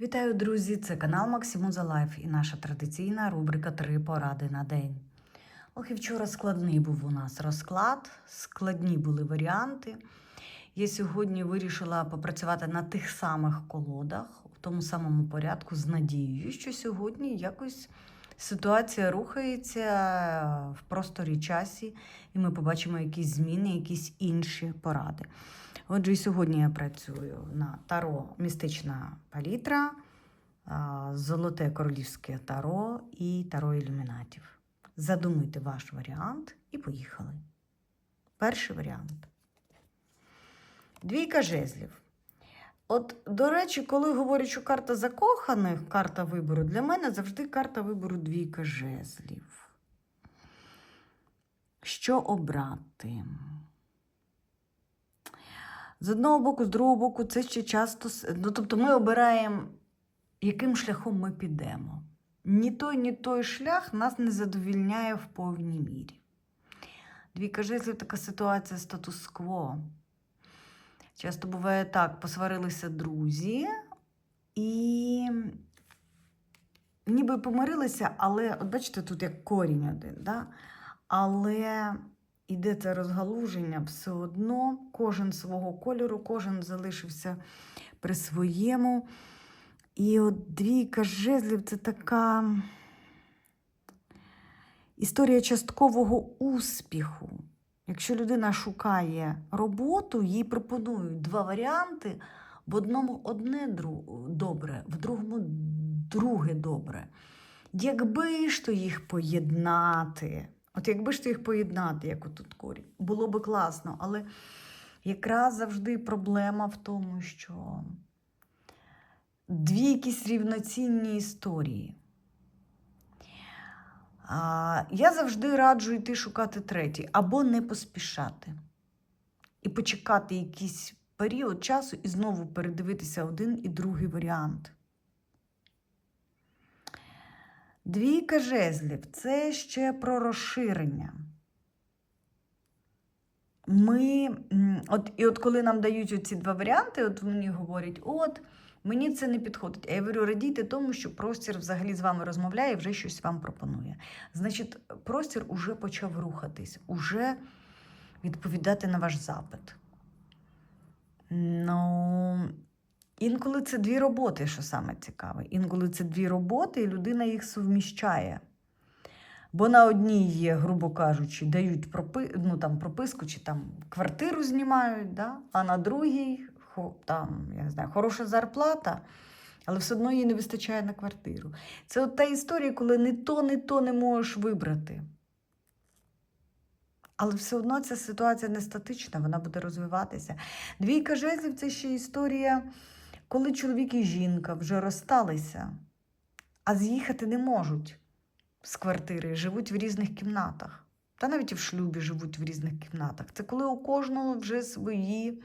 Вітаю, друзі! Це канал Максимуза Лайф і наша традиційна рубрика Три поради на день. Ох, і вчора складний був у нас розклад, складні були варіанти. Я сьогодні вирішила попрацювати на тих самих колодах, в тому самому порядку, з надією, що сьогодні якось ситуація рухається в просторі часі, і ми побачимо якісь зміни, якісь інші поради. Отже, і сьогодні я працюю на таро містична палітра, золоте королівське таро і таро ілюмінатів. Задумайте ваш варіант і поїхали. Перший варіант. Двійка жезлів. От, до речі, коли говорять, що карта закоханих, карта вибору, для мене завжди карта вибору двійка жезлів. Що обрати? З одного боку, з другого боку, це ще часто. Ну, тобто ми обираємо, яким шляхом ми підемо. Ні той, ні той шлях нас не задовільняє в повній мірі. Двійка жезлів така ситуація статус-кво. Часто буває так: посварилися друзі і ніби помирилися, але, от бачите, тут як корінь один, да? але іде це розгалуження все одно, кожен свого кольору, кожен залишився при своєму. І от двійка жезлів це така історія часткового успіху. Якщо людина шукає роботу, їй пропонують два варіанти. В одному одне добре, в другому друге добре. Якби ж то їх поєднати, от якби ж то їх поєднати, як отут корінь, було би класно, але якраз завжди проблема в тому, що дві якісь рівноцінні історії. А, я завжди раджу йти шукати третій, або не поспішати. І почекати якийсь період часу і знову передивитися один і другий варіант. Двійка жезлів це ще про розширення. Ми, от, і от коли нам дають ці два варіанти, от мені говорять, от, мені це не підходить. А я говорю, радійте тому, що простір взагалі з вами розмовляє і вже щось вам пропонує. Значить, простір уже почав рухатись, уже відповідати на ваш запит. Ну, інколи це дві роботи, що саме цікаве. Інколи це дві роботи, і людина їх суміщає. Бо на одній є, грубо кажучи, дають пропи... ну, там, прописку чи там квартиру знімають, да? а на другій там, я не знаю, хороша зарплата, але все одно їй не вистачає на квартиру. Це от та історія, коли не то, не то не можеш вибрати. Але все одно ця ситуація не статична, вона буде розвиватися. Двійка жезлів це ще історія, коли чоловік і жінка вже розсталися, а з'їхати не можуть з квартири, живуть в різних кімнатах. Та навіть і в шлюбі живуть в різних кімнатах. Це коли у кожного вже свої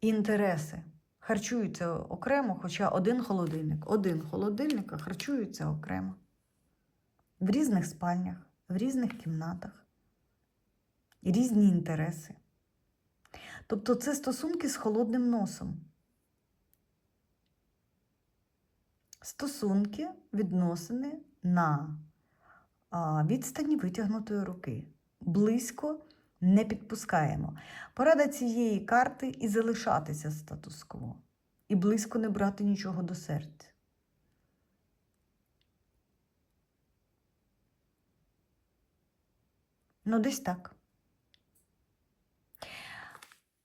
інтереси. Харчуються окремо, хоча один холодильник, один холодильник, а харчуються окремо. В різних спальнях, в різних кімнатах. Різні інтереси. Тобто це стосунки з холодним носом. Стосунки, відносини на відстані витягнутої руки. Близько не підпускаємо. Порада цієї карти і залишатися статус-кво. І близько не брати нічого до серця. Ну, десь так.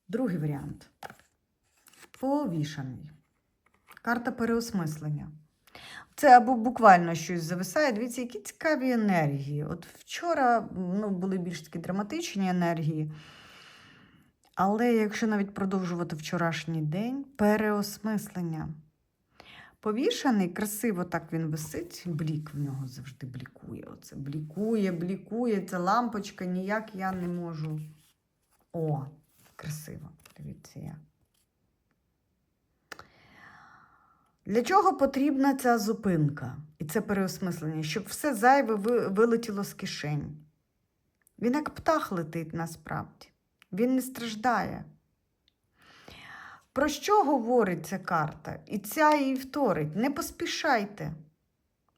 Другий варіант. Повішаний. Карта переосмислення. Це або буквально щось зависає. Дивіться, які цікаві енергії. От вчора ну, були більш такі драматичні енергії. Але якщо навіть продовжувати вчорашній день, переосмислення. Повішаний, красиво так він висить, блік в нього завжди блікує. Оце блікує, блікує, ця лампочка, ніяк я не можу. О, красиво. Дивіться як. Для чого потрібна ця зупинка і це переосмислення? Щоб все зайве вилетіло з кишень. Він як птах летить насправді. Він не страждає. Про що говорить ця карта? І ця її вторить. Не поспішайте.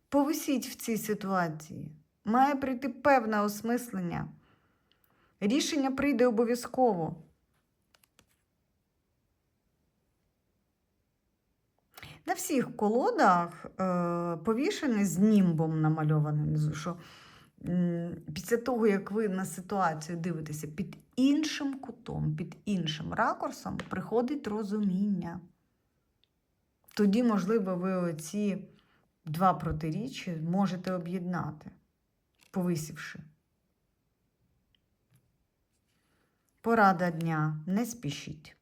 Повисіть в цій ситуації. Має прийти певне осмислення. Рішення прийде обов'язково. На всіх колодах е, повішений з німбом намальований внизу, що після того, як ви на ситуацію дивитеся під іншим кутом, під іншим ракурсом, приходить розуміння. Тоді, можливо, ви оці два протиріччя можете об'єднати, повисівши. Порада дня. Не спішіть.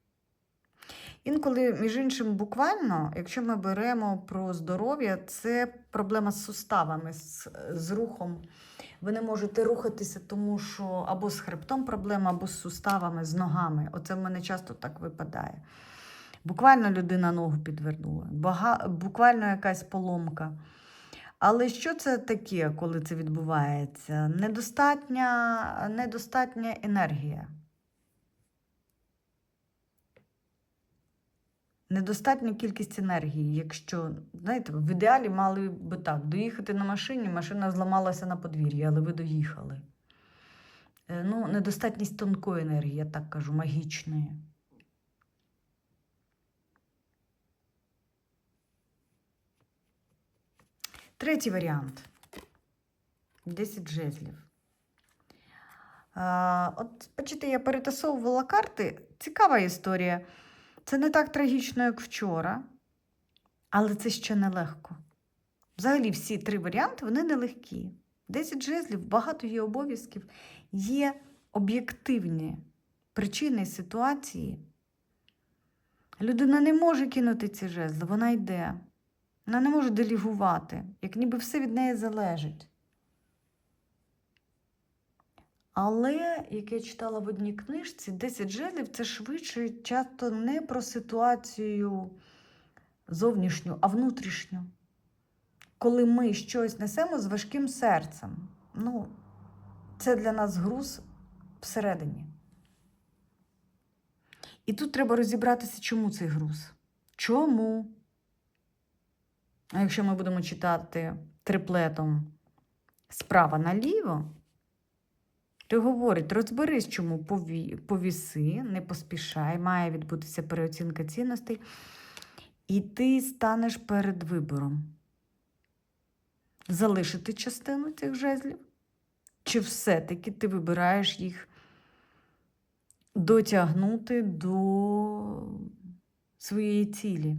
Інколи, між іншим, буквально, якщо ми беремо про здоров'я, це проблема з суставами, з, з рухом. Ви не можете рухатися, тому що або з хребтом проблема, або з суставами, з ногами. Оце в мене часто так випадає. Буквально людина ногу підвернула, бага... буквально якась поломка. Але що це таке, коли це відбувається? Недостатня, недостатня енергія. Недостатня кількість енергії. Якщо, знаєте, в ідеалі мали би так, доїхати на машині, машина зламалася на подвір'ї, але ви доїхали. Е, Ну, недостатність тонкої енергії, я так кажу, магічної. Третій варіант. 10 жезлів. От, бачите, я перетасовувала карти. Цікава історія. Це не так трагічно, як вчора, але це ще нелегко. Взагалі, всі три варіанти вони нелегкі. 10 жезлів, багато є обов'язків, є об'єктивні причини ситуації. Людина не може кинути ці жезли, вона йде. Вона не може делігувати, як ніби все від неї залежить. Але, як я читала в одній книжці, 10 жезлів це швидше часто не про ситуацію зовнішню, а внутрішню. Коли ми щось несемо з важким серцем. Ну, це для нас груз всередині. І тут треба розібратися, чому цей груз. Чому? А якщо ми будемо читати триплетом справа наліво, то говорить, розберись, чому пові... повіси, не поспішай, має відбутися переоцінка цінностей, і ти станеш перед вибором. Залишити частину цих жезлів, чи все-таки ти вибираєш їх дотягнути до своєї цілі.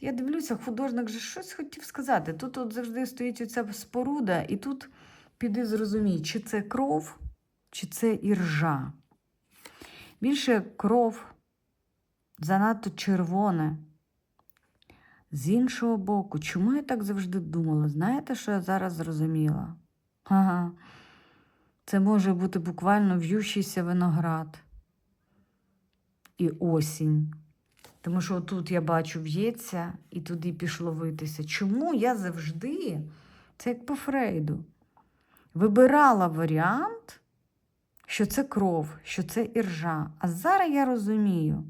Я дивлюся, художник же щось хотів сказати. Тут от завжди стоїть оця споруда, і тут піди зрозумій, чи це кров, чи це іржа. Більше кров занадто червоне. З іншого боку, чому я так завжди думала? Знаєте, що я зараз зрозуміла? Ага. Це може бути буквально в'ющийся виноград і осінь. Тому що тут я бачу в'ється і туди пішло витися. Чому я завжди, це як по Фрейду, вибирала варіант, що це кров, що це іржа. А зараз я розумію,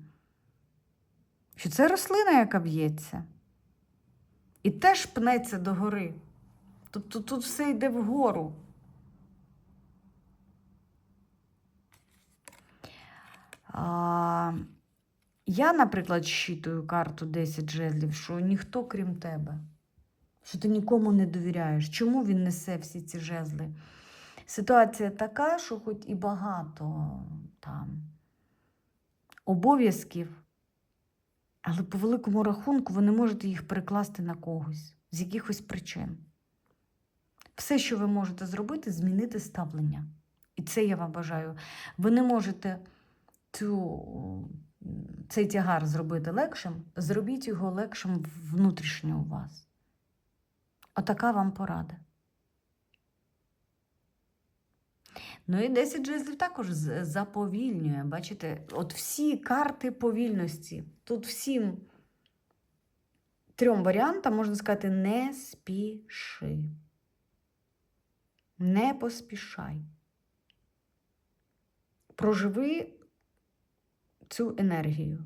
що це рослина, яка в'ється, і теж пнеться догори. Тобто тут все йде вгору. А... Я, наприклад, щитую карту 10 жезлів, що ніхто крім тебе, що ти нікому не довіряєш. Чому він несе всі ці жезли? Ситуація така, що хоч і багато там обов'язків, але по великому рахунку ви не можете їх перекласти на когось з якихось причин. Все, що ви можете зробити, змінити ставлення. І це я вам бажаю. Ви не можете цю цей тягар зробити легшим, зробіть його легшим внутрішньо у вас. Отака вам порада. Ну і 10 жезлів також заповільнює. Бачите, от всі карти повільності. Тут всім трьом варіантам можна сказати: не спіши. Не поспішай. проживи цю енергію.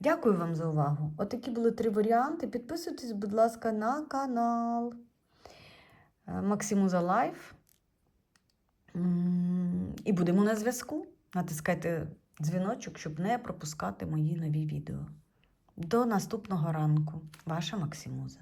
Дякую вам за увагу. Отакі були три варіанти. Підписуйтесь, будь ласка, на канал Е, Максимуза Лайф. І будемо на зв'язку. Натискайте дзвіночок, щоб не пропускати мої нові відео. До наступного ранку. Ваша Максимуза.